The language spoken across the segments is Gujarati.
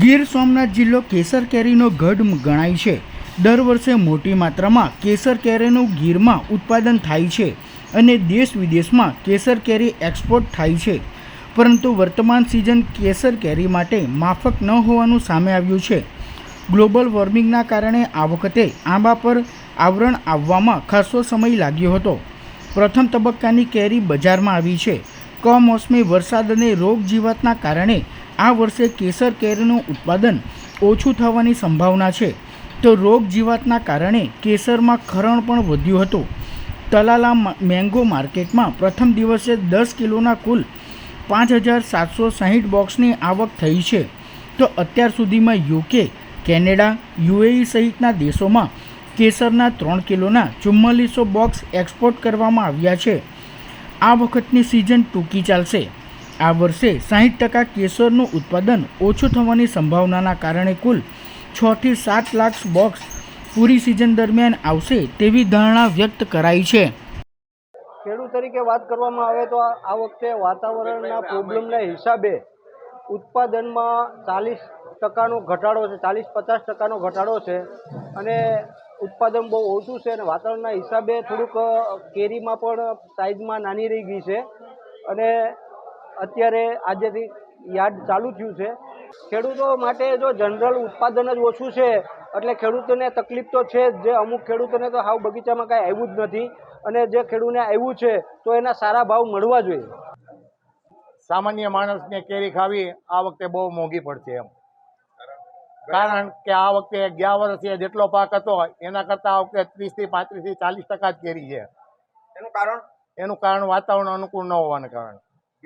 ગીર સોમનાથ જિલ્લો કેસર કેરીનો ગઢ ગણાય છે. દર વર્ષે મોટી માત્રામાં કેસર કેરીનું ગીરમાં ઉત્પાદન થાય છે અને દેશ વિદેશમાં કેસર કેરી એક્સપોર્ટ થાય છે. પરંતુ વર્તમાન સિઝન કેસર કેરી માટે માફક ન હોવાનું સામે આવ્યું છે. ગ્લોબલ વોર્મિંગના કારણે આ વખતે આંબા પર આવરણ આવવામાં ખાસો સમય લાગ્યો હતો. પ્રથમ તબક્કાની કેરી બજારમાં આવી છે. કમોસમી વરસાદ અને રોગ જીવાતના કારણે આ વર્ષે કેસર કેરીનું ઉત્પાદન ઓછું થવાની સંભાવના છે. તો રોગ જીવાતના કારણે કેસરમાં ખરણ પણ વધ્યું હતું. તલાલા મેંગો માર્કેટમાં પ્રથમ દિવસે દસ કિલોના કુલ પાંચ હજાર સાતસો સાહીઠ બોક્સની આવક થઈ છે. તો અત્યાર સુધીમાં યુકે કેનેડા, યુએઈ સહિતના દેશોમાં કેસરના ત્રણ કિલોના ચુમ્માલીસો બોક્સ એક્સપોર્ટ કરવામાં આવ્યા છે. આ વખતની સિઝન ટૂંકી ચાલશે. આ વર્ષે સાહીઠ ટકા કેસરનું ઉત્પાદન ઓછું થવાની સંભાવનાના કારણે કુલ છથી સાત લાખ બોક્સ પૂરી સિઝન દરમિયાન આવશે તેવી ધારણા વ્યક્ત કરાઈ છે. ખેડૂત તરીકે વાત કરવામાં આવે તો આ વખતે વાતાવરણના પ્રોબ્લેમના હિસાબે ઉત્પાદનમાં ચાલીસ ટકાનો ઘટાડો છે, ચાલીસ પચાસ ટકાનો ઘટાડો છે અને ઉત્પાદન બહુ ઓછું છે અને વાતાવરણના હિસાબે થોડુંક કેરીમાં પણ સાઇઝમાં નાની રહી ગઈ છે અને અત્યારે આજેથી યાર્ડ ચાલુ થયું છે. ખેડૂતો માટે જો જનરલ ઉત્પાદન જ ઓછું છે એટલે ખેડૂતોને તકલીફ તો છે જ. જે અમુક ખેડૂતોને તો હાવ બગીચામાં કાંઈ આવ્યું જ નથી. અને જે ખેડૂતને આવ્યું છે તો એના સારા ભાવ મળવા જોઈએ. સામાન્ય માણસને કેરી ખાવી આ વખતે બહુ મોંઘી પડશે એમ. કારણ કે આ વખતે ગયા વર્ષે જેટલો પાક હતો એના કરતાં આ વખતે ત્રીસથી પાંત્રીસથી ચાલીસ ટકા જ કેરી છે. એનું કારણ? એનું કારણ વાતાવરણ અનુકૂળ ન હોવાને કારણે.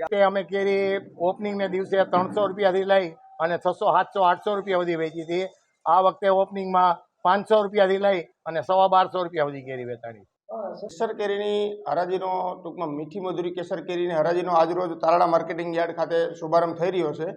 કે અમે કેરી ઓપનિંગને દિવસે ત્રણસો રૂપિયાથી લઈ અને છસો, સાતસો, આઠસો રૂપિયા સુધી વેચી હતી. આ વખતે ઓપનિંગમાં પાંચસો રૂપિયાથી લઈ અને સવા બારસો રૂપિયા સુધી કેરી વેચાણી. કેસર કેરીની હરાજીનો ટૂંકમાં મીઠી મધુરી કેસર કેરીની હરાજીનો આજરોજ તારડા માર્કેટિંગ યાર્ડ ખાતે શુભારંભ થઈ રહ્યો છે.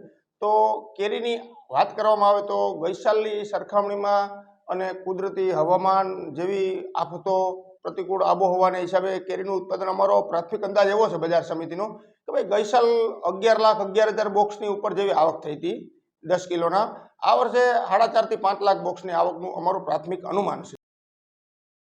તો કેરીની વાત કરવામાં આવે તો ગઈસાલની સરખામણીમાં અને કુદરતી હવામાન જેવી આફતો, પ્રતિકૂળ આબોહવાના હિસાબે કેરીનું ઉત્પાદન અમારો પ્રાથમિક અંદાજ એવો છે બજાર સમિતિનો ભાઈ ગઈસાલ અગિયાર લાખ, અગિયાર હજાર બોક્સની ઉપર જેવી આવક થઈ હતી દસ કિલોના. આ વર્ષે સાડા ચારથી પાંચ લાખ બોક્સની આવકનું અમારું પ્રાથમિક અનુમાન છે.